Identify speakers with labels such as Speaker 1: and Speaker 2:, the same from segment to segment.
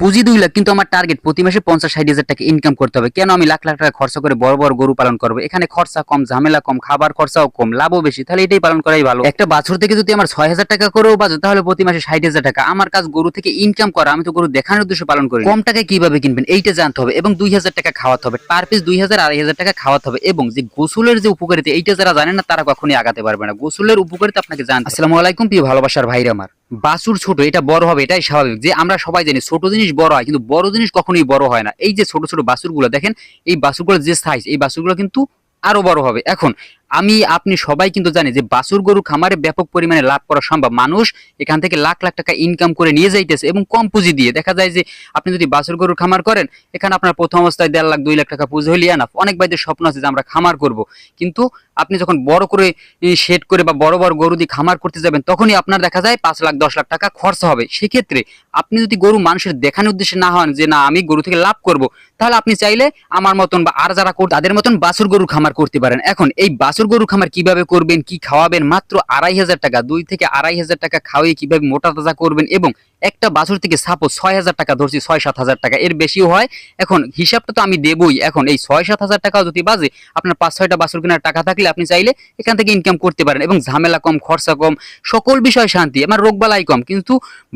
Speaker 1: পুঁজি দুই লাখ, কিন্তু আমার টার্গেট প্রতি মাসে পঞ্চাশ, ষাট হাজার টাকা ইনকাম করতে হবে। কেন আমি লাখ লাখ টাকা খরচা করে বড় বড় গরু পালন করব? এখানে খরচা কম, ঝামেলা কম, খাবার খরচাও কম, লাভও বেশি, তাহলে এটাই পালন করাই ভালো। একটা বাছুর থেকে যদি আমার ছয় হাজার টাকা করেও বাজে তাহলে প্রতি মাসে ষাট হাজার টাকা। আমার কাজ গরু থেকে ইনকাম করা, আমি তো গরু দেখানোর উদ্দেশ্যে পালন করি কম টাকায় কীভাবে কিনবেন? এইটা জানতে হবে এবং দুই হাজার টাকা খাওয়াতে হবে। পার পিস দুই হাজার, আড়াই হাজার টাকা খাওয়াতে হবে এবং যে গোসলের যে উপকারিতা, এইটা যারা জানে না, তারা কখনোই আগাতে পারবে না। গোসলের উপকারিতা আপনাকে জানতে আসসালামু আলাইকুম, প্রিয় ভালোবাসার ভাইরা আমার। বাছুর ছোট, এটা বড় হবে, এটাই স্বাভাবিক। যে আমরা সবাই জানি ছোট জিনিস বড় হয়, কিন্তু বড় জিনিস কখনোই বড় হয় না। এই যে ছোট ছোট বাছুরগুলো, দেখেন, এই বাছুরগুলোর যে সাইজ এই বাছুরগুলো কিন্তু আরও বড় হবে। এখন আমি, আপনি সবাই কিন্তু জানি যে বাছুর গরু খামারে ব্যাপক পরিমাণে লাভ করা সম্ভব। মানুষ এখান থেকে লাখ লাখ টাকা ইনকাম করে নিয়ে যাইতেছে এবং কম পুঁজি দিয়ে। দেখা যায় যে আপনি যদি বাছুর গরুর খামার করেন, এখানে আপনার প্রথম অবস্থায় দেড় লাখ, দুই লাখ টাকা পুঁজি হলে আনাফ অনেক ভাইদের স্বপ্ন আছে যে আমরা খামার করব। কিন্তু আপনি যখন বড় করে শেড করে বা বড় বড় গরু দিয়ে খামার করতে যাবেন, তখনই আপনার দেখা যায় পাঁচ লাখ, দশ লাখ টাকা খরচা হবে। সেক্ষেত্রে আপনি যদি গরু মানুষের দেখানোর উদ্দেশ্যে না হন যে না, আমি গরু থেকে লাভ করব, তাহলে আপনি চাইলে আমার মতন বা আর যারা তাদের মতন বাছুর গরু খামার করতে পারেন। এখন এই বাছুর গরু খামার কীভাবে করবেন, কি খাওয়াবেন, মাত্র আড়াই হাজার টাকা, দুই থেকে আড়াই হাজার টাকা খাওয়িয়ে কীভাবে মোটা তাজা করবেন এবং একটা বাছুর থেকে সাপোজ ছয় হাজার টাকা ধরছি, ছয় সাত হাজার টাকা, এর বেশিও হয়। এখন হিসাবটা তো আমি দেবই। এখন এই ছয় সাত হাজার টাকাও যদি বাজে, আপনার পাঁচ ছয়টা বাছুর কেনার টাকা থাকলে আপনি চাইলে এখান থেকে ইনকাম করতে পারেন এবং ঝামেলা কম, খরচা কম, সকল বিষয় শান্তি। আমার রোগবালাই কম, কিন্তু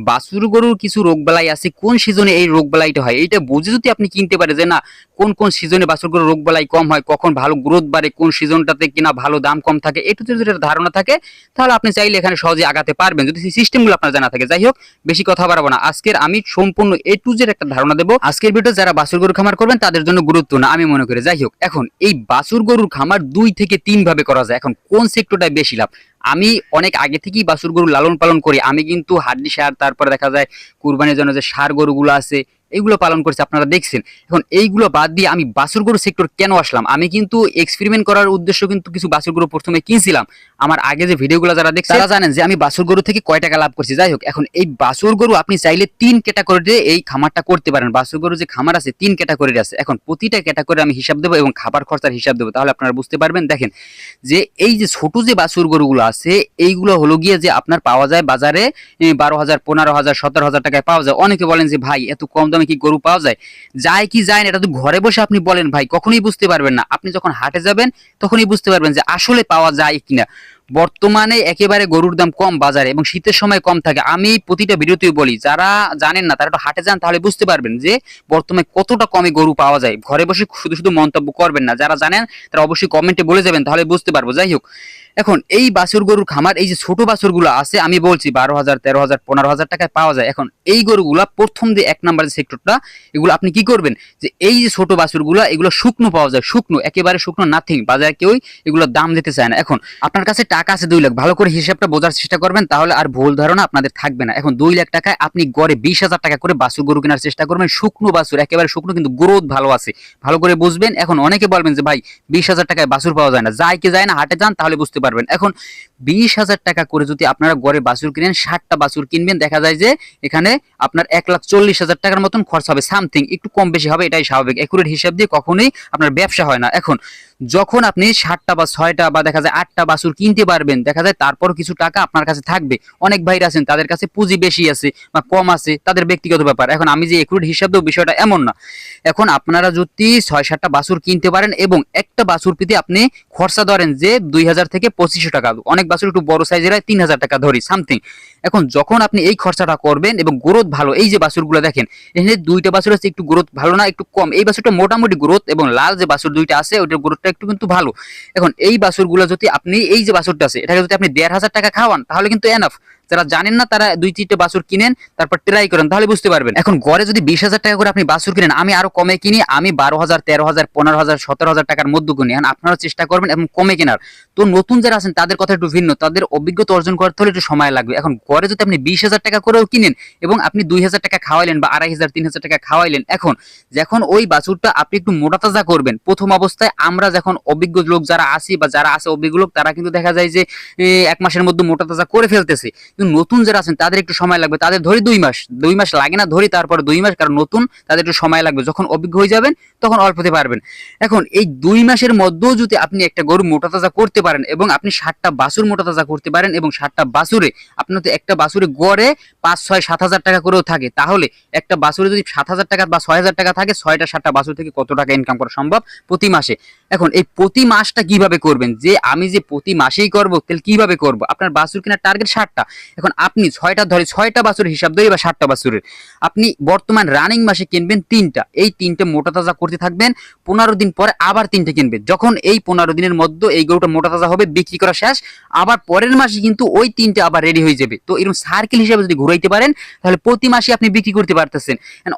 Speaker 1: বাছুর গরুর কিছু রোগ রোগবালাই আছে, কোন সিজনে এই রোগ রোগবালাইটা হয়, এইটা বুঝে যদি আপনি কিনতে পারে যে না, কোন কোন সিজনে বাছুর গরুর রোগ রোগবালাই কম হয়, কখন ভালো গ্রোথ বাড়ে, কোন সিজনটাতে কিনা ভালো দাম কম থাকে, একটু যদি ধারণা থাকে, তাহলে আপনি চাইলে এখানে সহজে আগাতে পারবেন। যদি সিস্টেমগুলো আপনার জানা থাকে। যাই হোক, বেশি কথা বাড়াবো না। আজকের আমি সম্পূর্ণ এ টু জেড একটা ধারণা দেবো। আজকের ভিডিও যারা বাছুর গরু খামার করবেন, তাদের জন্য গুরুত্ব না, আমি মনে করি। যাই হোক, এখন এই বাছুর গরুর খামার দুই থেকে তিন ভাবে করা যায়। এখন কোন সেক্টরটায় বেশি লাভ? আমি অনেক আগে থেকেই বাছুর গরু লালন পালন করি। আমি কিন্তু হাড্ডি সার, তারপরে দেখা যায় কুরবানির জন্য যে সার গরুগুলো আছে এগুলো পালন করছি, আপনারা দেখছেন। এখন এইগুলো বাদ দিয়ে আমি বাসুর গরু সেক্টর কেন আসলাম? আমি কিন্তু এক্সপেরিমেন্ট করার উদ্দেশ্য কিন্তু কিছু বাসুর গরু প্রথমে কিনছিলাম। আমার আগে যে ভিডিওগুলো যারা দেখছেন তারা জানেন যে আমি বাছুর গরু থেকে কয় টাকা লাভ করছি। যাই হোক, এখন এই বাছুর গরু আপনি চাইলে তিন ক্যাটাগরিতে এই খামারটা করতে পারেন। বাছুর গরু যে খামার আছে, তিন ক্যাটাগরির আছে। এখন প্রতিটা ক্যাটাগরি আমি হিসাব দেবো এবং খাবার খরচার হিসাব দেবো। তাহলে আপনারা বুঝতে পারবেন। দেখেন, যে এই যে ছোট যে বাছুর গরুগুলো আছে, এইগুলো হলো গিয়ে যে আপনার পাওয়া যায় বাজারে বারো হাজার, পনেরো হাজার, সতেরো হাজার টাকায় পাওয়া যায়। অনেকে বলেন যে, ভাই, এত কম দামে কি গরু পাওয়া যায়? যায় কি যায় না, এটা তো ঘরে বসে আপনি বলেন ভাই, কখনোই বুঝতে পারবেন না। আপনি যখন হাটে যাবেন, তখনই বুঝতে পারবেন যে আসলে পাওয়া যায় কিনা। বর্তমানে একেবারে গরুর দাম কম বাজারে এবং শীতের সময় কম থাকে। আমি প্রতিটা ভিডিওতেই বলি, যারা জানেন না, তারা একটু হাটে যান, তাহলে বুঝতে পারবেন যে বর্তমানে কতটা কমে গরু পাওয়া যায়। ঘরে বসে শুধু শুধু মন্তব্য করবেন না। যারা জানেন, তারা অবশ্যই কমেন্টে বলে যাবেন, তাহলে বুঝতে পারব। যাই হোক এখন এই বাছুর গরুর খামার, এই যে ছোট বাছুরগুলো আছে, আমি বলছি বারো হাজার, তেরো হাজার, পনেরো হাজার টাকায় পাওয়া যায়। এখন এই গরুগুলা প্রথম যে এক নাম্বার যে সেক্টরটা এগুলো আপনি কি করবেন? যে এই যে ছোট বাছুরগুলো, এগুলো শুকনো পাওয়া যায়, শুকনো, একেবারে শুকনো নাথিং বাজারে কেউই এগুলো দাম দিতে চায় না। এখন আপনার কাছে টাকা আছে দুই লাখ, ভালো করে হিসাবটা বোঝার চেষ্টা করবেন, তাহলে আর ভুল ধারণা আপনাদের থাকবে না। এখন দুই লাখ টাকায় আপনি গড়ে বিশ হাজার টাকা করে বাছুর গরু কেনার চেষ্টা করবেন, শুকনো বাছুর, একেবারে শুকনো, কিন্তু গ্রোথ ভালো আছে। ভালো করে বুঝবেন, এখন অনেকে বলবেন যে ভাই, বিশ হাজার টাকায় বাছুর পাওয়া যায় না। যায় কি যায় না, হাটে যান, তাহলে বুঝতে পারবেন। এখন বিশ হাজার টাকা করে যদি আপনারা গড়ে বাছুর কিনেন, ষাটটা বাছুর কিনবেন, দেখা যায় যে এখানে আপনার এক লাখ চল্লিশ হাজার টাকার মতন খরচ হবে, সামথিং, একটু কম বেশি হবে, এটাই স্বাভাবিক। একুরেট হিসাব দিয়ে কখনোই আপনার ব্যবসা হয় না। এখন যখন আপনি সাতটা বা ছয়টা বা দেখা যায় আটটা বাছুর কিনতে পারবেন, দেখা যায় তারপর কিছু টাকা আপনার কাছে থাকবে। অনেক ভাইরা আছেন, তাদের কাছে পুঁজি বেশি আছে বা কম আছে, তাদের ব্যক্তিগত ব্যাপার। এখন আমি যে একুরেট হিসাব দেবো, বিষয়টা এমন না। এখন আপনারা যদি ছয় সাতটা বাছুর কিনতে পারেন এবং একটা বাছুর পিতে আপনি খরচা ধরেন যে দুই হাজার থেকে পঁচিশশো টাকা। অনেক বাছুর একটু বড় সাইজের হয় তিন হাজার টাকা ধরি সামথিং এখন যখন আপনি এই খরচাটা করবেন এবং গ্রোথ ভালো, এই যে বাছুরগুলো দেখেন, এখানে দুইটা বাছুর আছে, একটু গ্রোথ ভালো না, একটু কম। এই বাছুরটা মোটামুটি গ্রোথ এবং লাল যে বাছুর দুইটা আছে, ওইটার গ্রোথটা একটু কিন্তু ভালো। এখন এই বাছুরগুলো যদি আপনি এই যে বাছুরটা আছে, এটাকে যদি আপনি দেড় হাজার টাকা খাওয়ান, তাহলে কিন্তু এনাফ যারা জানেন না, তারা দুই তিনটে বাছুর কিনেন, তারপর ট্রাই করেন, তাহলে বুঝতে পারবেন। এখন গড়ে যদি বিশ হাজার টাকা করে আপনি বাছুর কিনেন, আমি আরও কমে কিনি, আমি বারো হাজার, তেরো হাজার, পনেরো হাজার, সতেরো হাজার টাকার মধ্যে কিনি। এখন আপনারা চেষ্টা করবেন এবং কমে কেনার। তো নতুন যারা আছেন, তাদের কথা একটু ভিন্ন, তাদের অভিজ্ঞতা অর্জন করতে হলে একটু সময় লাগবে। এখন গড়ে যদি আপনি বিশ হাজার টাকা করেও কিনেন এবং আপনি দুই হাজার টাকা খাওয়াইলেন বা আড়াই হাজার, তিন হাজার টাকা খাওয়াইলেন, এখন যখন ওই বাছুরটা আপনি একটু মোটা তাজা করবেন, প্রথম অবস্থায় আমরা যখন অভিজ্ঞ লোক যারা আছি বা যারা আছে অভিজ্ঞ লোক, তারা কিন্তু দেখা যায় যে এক মাসের মধ্যে মোটা তাজা করে ফেলতেছে। কিন্তু নতুন যারা আছেন, তাদের একটু সময় লাগবে। তাদের ধরি দুই মাস। দুই মাস লাগে না, ধরি তারপর দুই মাস, কারণ নতুন, তাদের একটু সময় লাগবে। যখন অভিজ্ঞ হয়ে যাবেন, তখন অল্পতে পারবেন। এখন এই দুই মাসের মধ্যেও যদি আপনি একটা গরু মোটা তাজা করতে পারেন এবং আপনি ষাটটা বাছুর মোটা তাজা করতে পারেন এবং ষাটটা বাছুরে আপনার তো একটা বাছুরে গড়ে পাঁচ, ছয়, সাত হাজার টাকা করেও থাকে, তাহলে একটা বাছুরে যদি সাত হাজার টাকা বা ছয় হাজার টাকা থাকে, ছয়টা, সাতটা বাছুর থেকে কত টাকা ইনকাম করা সম্ভব প্রতি মাসে? এখন এই প্রতি মাসটা কীভাবে করবেন? যে আমি যে প্রতি মাসেই করব, তাহলে কীভাবে করব? আপনার বাছুর কেনার টার্গেট ষাটটা। এখন আপনি ছয়টা ধরে ছয়টা বাছুর হিসাব ধরে বা ষাটটা বাছুরের, আপনি বর্তমান রানিং মাসে কিনবেন তিনটা। এই তিনটে মোটা তাজা করতে থাকবেন, পনেরো দিন পরে আবার তিনটে কিনবেন। যখন এই পনেরো দিনের মধ্যে এই গরুটা মোটা তাজা হবে, বিক্রি করা শেষ, আবার পরের মাসে কিন্তু ওই তিনটে আবার রেডি হয়ে যাবে। তো এরকম সার্কেল হিসাবে যদি ঘুরাইতে পারেন, তাহলে প্রতি মাসে আপনি বিক্রি করতে পারতেছেন।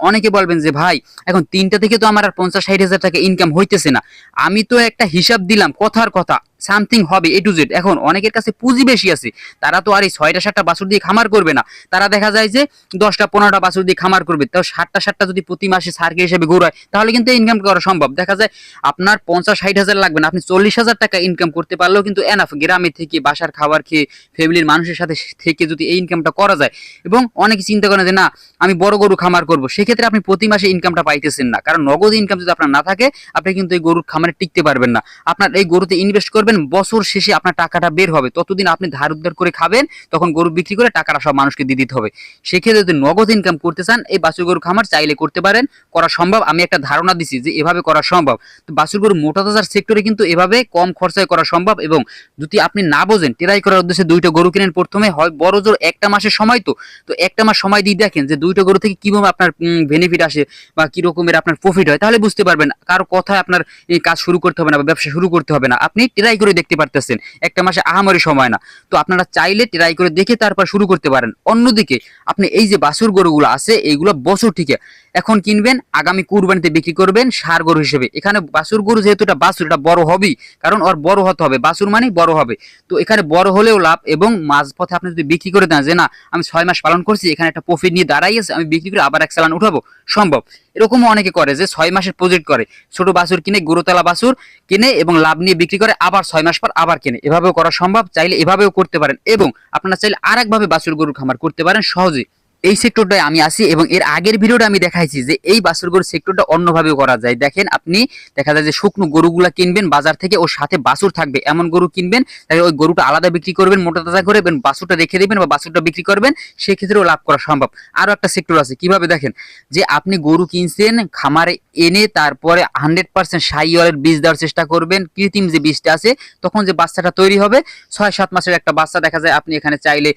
Speaker 1: অনেকে বলবেন যে, ভাই, এখন তিনটা থেকে তো আমার আর পঞ্চাশ, ষাট হাজার টাকা ইনকাম হইতেছে না। আমি তো একটা হিসাব দিলাম, কথার কথা। সামথিং হবে এ টু জেড এখন অনেকের কাছে পুঁজি বেশি আছে, তারা তো আর এই ছয়টা, সাতটা বাছুর দিয়ে খামার করবে না। তারা দেখা যায় যে দশটা, পনেরোটা বাছুর দিয়ে খামার করবে। তাও সাতটা সাতটা যদি প্রতি মাসে সার্কেল হিসেবে ঘুরায়, তাহলে কিন্তু ইনকাম করা সম্ভব। দেখা যায় আপনার পঞ্চাশ, ষাট হাজার লাগবে না, আপনি চল্লিশ হাজার টাকা ইনকাম করতে পারলেও কিন্তু এনাফ গ্রামে থেকে বাসার খাবার খেয়ে ফ্যামিলির মানুষের সাথে থেকে যদি এই ইনকামটা করা যায়, এবং অনেকে চিন্তা করেন যে, না, আমি বড় গরু খামার করব। সেক্ষেত্রে আপনি প্রতি মাসে ইনকামটা পাইতেছেন না। কারণ নগদ ইনকাম যদি আপনার না থাকে, আপনি কিন্তু এই গরুর খামারে টিকতে পারবেন না। আপনার এই গরুতে ইনভেস্ট করবেন বছর শেষে আপনার টাকাটা বের হবে। ততদিন আপনি ধার উদ্ধার করে খাবেন, তখন গরু বিক্রি করে টাকাটা সব মানুষকে দিয়ে দিতে হবে। সেক্ষেত্রে যদি নগদ ইনকাম করতে চান, এই বাছুর গরু খামার চাইলে করতে পারেন। করা সম্ভব, আমি একটা ধারণা দিছি যে এভাবে করা সম্ভব। তো বাছুর গরু মোটা তাজার সেক্টরে কিন্তু এভাবে কম খরচায় করা সম্ভব এবং যদি আপনি না বোঝেন টেরাই করার উদ্দেশ্যে দুইটা গরু কিনেন প্রথমে, হয় বড় জোর একটা মাসের সময় তো। তো একটা মাস সময় দিয়ে দেখেন যে দুইটা গরু থেকে কীভাবে আপনার বেনিফিট আসে বা কি রকমের আপনার প্রফিট হয়, তাহলে বুঝতে পারবেন। কারও কথায় আপনার কাজ শুরু করতে হবে না বা ব্যবসা শুরু করতে হবে না। আপনি ট্রাই করে দেখতে পারতেছেন। একটা মাসে আহামরি সময় না। তো আপনারা চাইলে ট্রাই করে দেখে তারপর শুরু করতে পারেন। অন্যদিকে, আপনি এই যে বাছুর গরুগুলো আছে, এইগুলো বছর থেকে এখন কিনবেন, আগামী কুরবানিতে বিক্রি করবেন সার গরু হিসেবে। এখানে বাছুর গরু যেহেতু এটা বাছুর, এটা বড় হবেই। কারণ ওর বড় হতে হবে। বাছুর মানে বড় হবে। তো এখানে বড় হলেও লাভ এবং মাঝপথে আপনি যদি বিক্রি করে দেন যে, না, আমি ছয় মাস পালন করছি, এখানে একটা প্রফিট নিয়ে দাঁড়াইছে আমি বিক্রি করে আবার এক চালান উঠাবো। সম্ভব। এরকমও অনেকে করে যে ছয় মাসের প্রজেক্ট করে। ছোট বাছুর কিনে, গুরুতলা বাছুর কিনে এবং লাভ নিয়ে বিক্রি করে, আবার ছয় মাস পর আবার কিনে। এভাবেও করা সম্ভব, চাইলে এভাবেও করতে পারেন এবং আপনারা চাইলে আর একভাবে বাছুর গরুর খামার করতে পারেন সহজেই। এই সেক্টরটায় আমি আসি এবং এর আগের ভিডিওটা আমি দেখাইছি যে এই বাছুর গরুর সেক্টরটা অন্যভাবেও করা যায়। দেখেন আপনি, দেখা যায় যে শুকনো গরুগুলা কিনবেন, বাজার থেকে ওর সাথে বাছুর থাকবে, এমন গরু কিনবেন, তাহলে ওই গরুটা আলাদা বিক্রি করবেন, মোটা তাজা করে, এবং বাছুরটা রেখে দেবেন বা বাছুরটা বিক্রি করবেন, সেক্ষেত্রেও লাভ করা সম্ভব। আরও একটা সেক্টর আছে, কীভাবে দেখেন? যে আপনি গরু কিনছেন, খামারে এনে তারপরে হান্ড্রেড পার্সেন্ট সাইওয়ালের বীজ দেওয়ার চেষ্টা করবেন, কৃত্রিম যে বীজটা আছে, তখন যে বাচ্চাটা তৈরি হবে, ছয় সাত মাসের একটা বাচ্চা দেখা যায়, আপনি এখানে চাইলে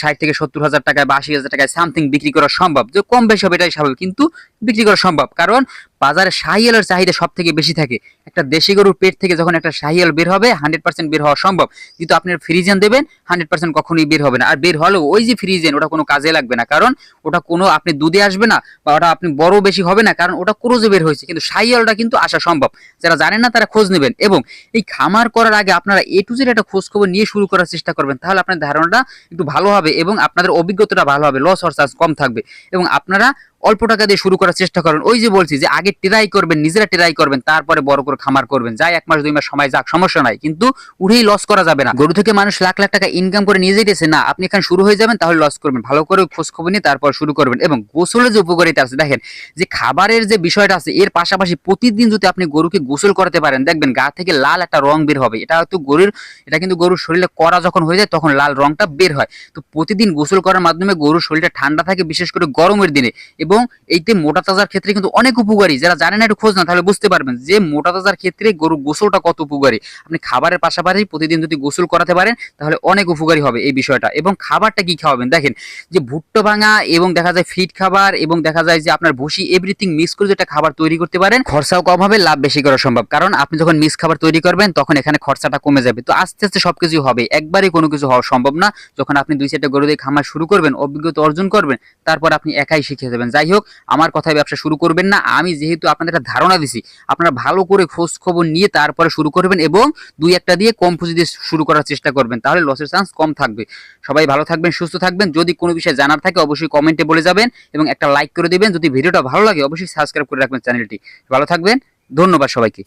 Speaker 1: ষাট থেকে সত্তর হাজার টাকায় বা আশি হাজার টাকায় সামথিং বিক্রি করা সম্ভব। যে কম বেশি হবে এটাই স্বাভাবিক, কিন্তু বিক্রি করা সম্ভব। কারণ বাজারে শাহিয়ালের চাহিদা সব থেকে বেশি থাকে। একটা দেশি গরুর পেট থেকে যখন একটা শাহিয়াল বের হবে, হান্ড্রেড পার্সেন্ট বের হওয়া সম্ভব। কিন্তু আপনি ফ্রিজেন দেবেন, হান্ড্রেড পার্সেন্ট কখনোই বের হবে না। আর বের হলেও ওই যে ফ্রিজেন ওটা কোনো কাজে লাগবে না। কারণ ওটা কোনো আপনি দুধে আসবে না বা ওটা আপনি বড় বেশি হবে না, কারণ ওটা ক্রোজে বের হয়েছে। কিন্তু শাহিয়ালটা কিন্তু আসা সম্ভব। যারা জানেন না তারা খোঁজ নেবেন। এবং এই খামার করার আগে আপনারা এ টু জেড একটা খোঁজ খবর নিয়ে শুরু করার চেষ্টা করবেন। তাহলে আপনার ধারণাটা একটু ভালো হবে এবং আপনাদের অভিজ্ঞতাটা ভালো হবে। লস হওয়ার চান্স কম থাকবে। এবং আপনারা অল্প টাকা দিয়ে শুরু করার চেষ্টা করেন। ওই যে বলছি যে, আগে ট্রাই করবেন, নিজেরা ট্রাই করবেন, তারপরে বড় করে খামার করবেন। যাই এক মাস, দুই মাস সময় যাক, সমস্যা নাই। কিন্তু উঠেই লস করা যাবে না। গরু থেকে মানুষ লাখ লাখ টাকা ইনকাম করে নিয়ে যেতেছে না, আপনি এখানে শুরু হয়ে যাবেন, তাহলে লস করবেন। ভালো করে খোঁজ খবর নিয়ে তারপর শুরু করবেন। এবং গোসলের যে উপকারিতা আছে, দেখেন, যে খাবারের যে বিষয়টা আছে, এর পাশাপাশি প্রতিদিন যদি আপনি গরুকে গোসল করতে পারেন, দেখবেন গা থেকে লাল একটা রং বের হবে। এটা হয়তো গরুর, এটা কিন্তু গরুর শরীরে করা যখন হয়ে যায়, তখন লাল রংটা বের হয়। তো প্রতিদিন গোসল করার মাধ্যমে গরুর শরীরটা ঠান্ডা থাকে, বিশেষ করে গরমের দিনে। এবং এইতে মোটা তাজার ক্ষেত্রে কিন্তু অনেক উপকারী। যারা জানেন একটু খোঁজ না তাহলে বুঝতে পারবেন যে মোটা তাজার ক্ষেত্রে গরু গোসলটা কত উপকারী। আপনি খাবারের পাশাপাশি প্রতিদিন যদি গোসল করাতে পারেন, তাহলে অনেক উপকারী হবে এই বিষয়টা। এবং খাবারটা কি খাওয়াবেন? দেখেন, যে ভুট্টো ভাঙা এবং দেখা যায় ফিট খাবার এবং দেখা যায় যে আপনার ভুসি এভরিথিং মিক্স করে যেটা খাবার তৈরি করতে পারেন, খরচাও কম হবে, লাভ বেশি করা সম্ভব। কারণ আপনি যখন মিক্স খাবার তৈরি করবেন, তখন এখানে খরচাটা কমে যাবে। তো আস্তে আস্তে সবকিছু হবে। একবারই কোনো কিছু হওয়া সম্ভব না। যখন আপনি দুই চারটা গরু দিয়ে খামার শুরু করবেন, অভিজ্ঞতা অর্জন করবেন, তারপর আপনি একাই শিখে যাবেন। যাই হোক, আমার কথায় ব্যবসা শুরু করবেন না। আমি যেহেতু আপনাদের একটা ধারণা দিছি, আপনারা ভালো করে খোঁজ খবর নিয়ে তারপরে শুরু করবেন এবং দুই একটা দিয়ে কম পুঁজি দিয়ে শুরু করার চেষ্টা করবেন, তাহলে লসের চান্স কম থাকবে। সবাই ভালো থাকবেন, সুস্থ থাকবেন। যদি কোনো বিষয়ে জানার থাকে, অবশ্যই কমেন্টে বলে যাবেন এবং একটা লাইক করে দেবেন। যদি ভিডিওটা ভালো লাগে, অবশ্যই সাবস্ক্রাইব করে রাখবেন চ্যানেলটি ভালো থাকবেন, ধন্যবাদ সবাইকে।